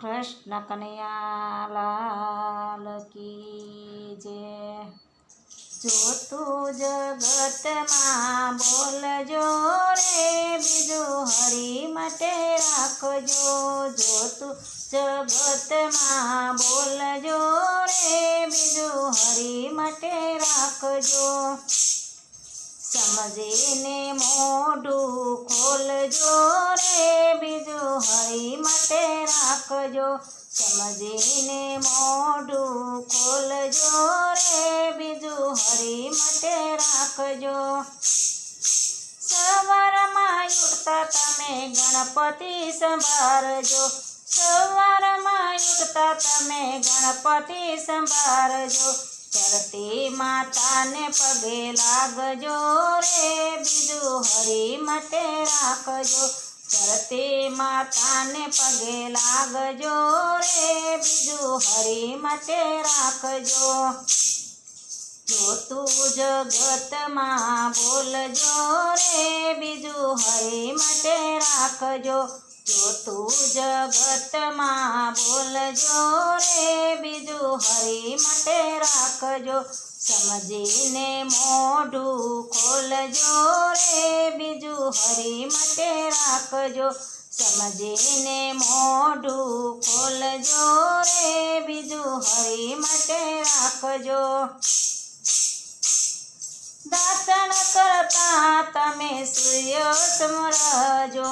કૃષ્ણ કનૈયાલાલ કી જે જોતું જગતમાં બોલજો રે બીજું હરી માટે રાખજો જોતું જગતમાં બોલજો રે બીજું હરી માટે રાખજો સમજીને મોઢું ખોલજો રે બીજું હરી માટે રાખજો સમજીને મોઢું ખોલજો રે બીજું હરી માટે રાખજો સવારમાં ઉઠતા તમે ગણપતિ સંભાળજો સવારમાં ઉઠતા તમે ગણપતિ સંભાળજો ધરતી માતાને પગે લાગજો રે બીજું હરી મટે રાખજો ધરતી માતાને પગે લાગજો રે બીજું હરી મટે રાખજો જો તું જગતમાં બોલજો રે બીજું હરી મટે રાખજો જોતું જગતમાં બોલજો રે બીજું હરી માટે રાખજો સમજીને મોઢું ખોલજો રે બીજું હરી માટે રાખજો સમજીને મોઢું ખોલજો રે બીજું હરી માટે રાખજો दातन करता तमें सूर्य समरजो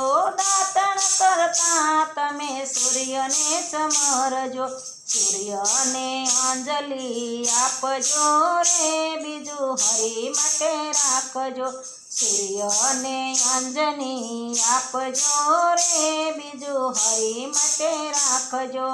दातन करता तमें सूर्य ने समरजो सूर्य ने अंजलि आपजो रे बीजू हरि मटे राखजो सूर्य ने अंजनि आपजो रे बीजू हरि मटे राखजो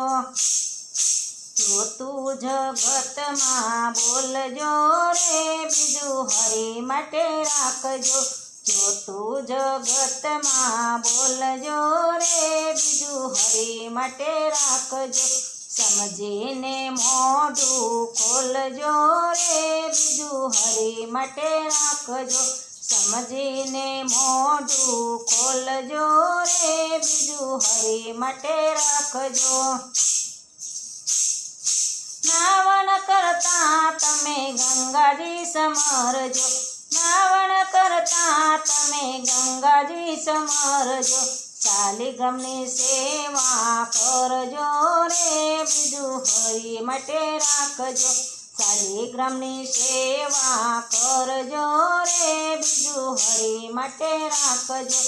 तो जो तू जगत माँ बोल जो रे बिजू हरे मटे जो जो तू जगत माँ बोल जो रे बिजू हरे मटे जो समझे ने मोडू खोल जो रे बिजू हरे मटे जो समझे ने मोडू खोल जो रे बिजू हरे मटे जो नावन करता तमें गंगा जी समर जो नावन करता तमें गंगा जी समर जो चाली गमनी सेवा कर जो रे बीजू हरी मटे राखजो शालिग्रामनी सेवा कर जो रे बीजू हरी मटे राखजो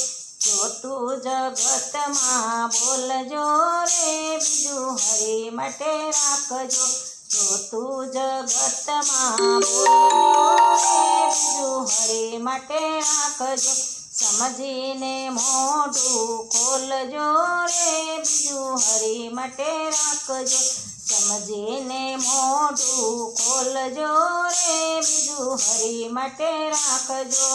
जो तू जगत माँ बोल जो रे बीजू हरी मटे राखजो તો જગતમાબો બીજુ હરે માટે રાખજો સમજીને મોઢું ખોલજો રે બીજુ હરે માટે રાખજો સમજીને મોઢું ખોલજો રે બીજુ હરે માટે રાખજો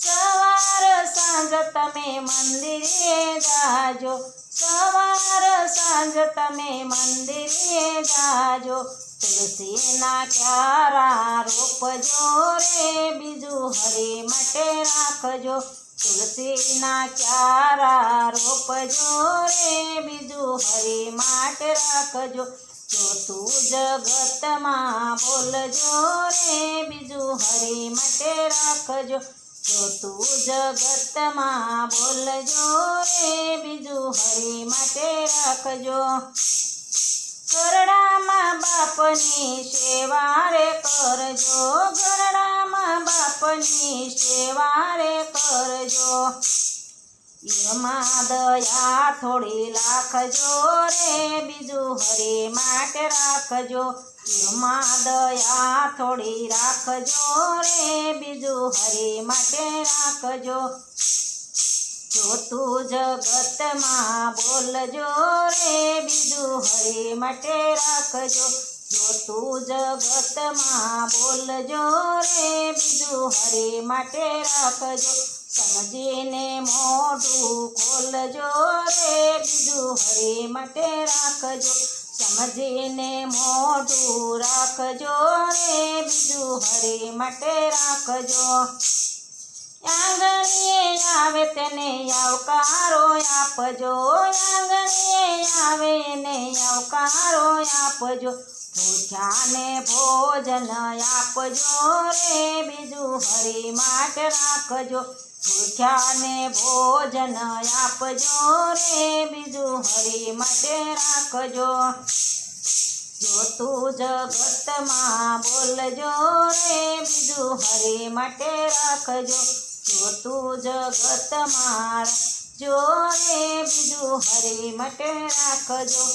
સવાર સાંજ તમે મંદિરે જાજો सवार सांज तमे मंदिरे जाजो तुलसी ना क्यारा रूप जोरे बीजू हरि मटे राखजो तुलसी ना क्यारा रूप जोरे बीजू हरि माट राखजो जो तू जगत मा बोल जो रे बीजू हरे मटे राखजो જો તું જગતમાં બોલજો રે બીજું હરી માટે રાખજો ઘરડામાં બાપની સેવા રે કરજો ઘરડામાં બાપની સેવા રે કરજો એમાં દયા થોડી લાખજો રે બીજું હરી માટે રાખજો માં દયા થોડી રાખજો રે બીજું હરી માટે રાખજો જો તું જગતમાં બોલજો રે બીજું હરી માટે રાખજો જો તું જગતમાં બોલજો રે બીજું હરી માટે રાખજો સમજીને મોઢું ખોલજો રે બીજું હરી માટે રાખજો સમજિને મોઠું રાખજો રે બીજુ હરી માટે રાખજો અંગરી આવે તેને આવકારો આપજો અંગરી આવે ને આવકારો આપજો ખોચાને ભોજન આપજો રે બીજુ હરી માટે રાખજો ने भोजन आपजो रे बीजू हरी मटे राखजो जो तू जगत मां बोलजो रे बीजू हरी मटे राखजो जो तू जगत मार जो रे बीजू हरी मटे राखजो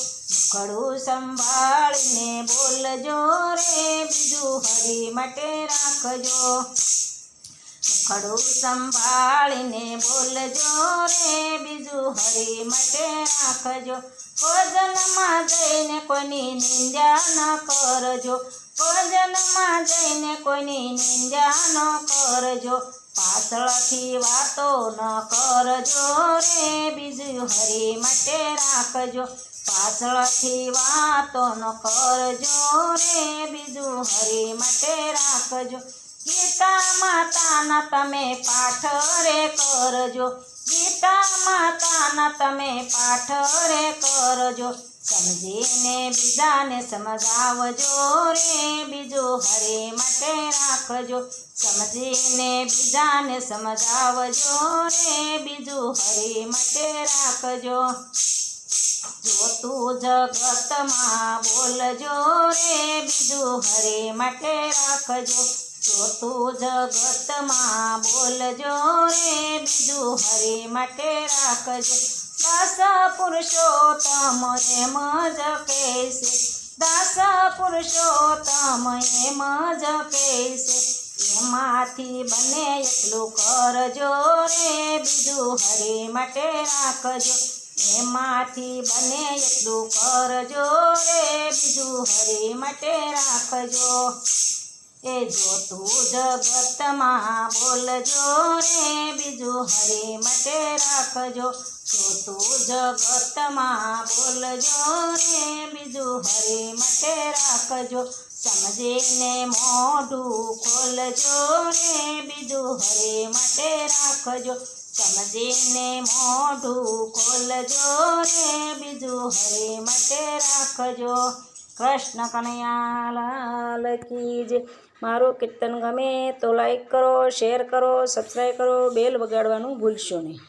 कड़ू संभाली ने बोलजो रे बीजू हरी मटे राखजो ખડું સંભાળીને બોલજો રે બીજું હરી માટે રાખજો ભોજનમાં જઈને કોઈની નિંદા ન કરજો ભોજનમાં જઈને કોઈની નિંદા ન કરજો પાછળથી વાતો ન કરજો રે બીજું હરી માટે રાખજો પાછળથી વાતો ન કરજો રે બીજું હરી માટે રાખજો गीता माता न तमें पाठ रे करजो गीता माता न तमें पाठ रे करजो समझी ने बीजा ने समझाजो रे बीजो हरे मटे राखजो समझी ने बीजा ने समझाजो रे बीजो हरे मटे राखजो જો તું જગતમાં બોલજો રે બીજું હરે માટે રાખજો જોતું જગતમાં બોલજો રે બીજું હરે માટે રાખજો દાસ પુરુષોત્તમ એમ જ કહેશે દાસ પુરુષોત્તમ એમ જ કહેશે એમાંથી બને એટલું કરજો રે બીજું હરે માટે રાખજો એમાંથી બને એટલું કરજો રે બીજું હરે માટે રાખજો ए जो तू जगत महाबोल जो रे बीजो हरे मटे राखजो जो तू जगत महाबोल जो रे बीजो हरे मटे राखजो समझे ने मोडू खोल जो रे बीजो हरे मटे राखजो समझे ने मोडू खोल जो रे बीजो हरे मटे राखजो कृष्ण कन्हैया लाल की जय મારું કીર્તન ગમે તો લાઈક કરો શેર કરો સબસ્ક્રાઈબ કરો બેલ વગાડવાનું ભૂલશો નહીં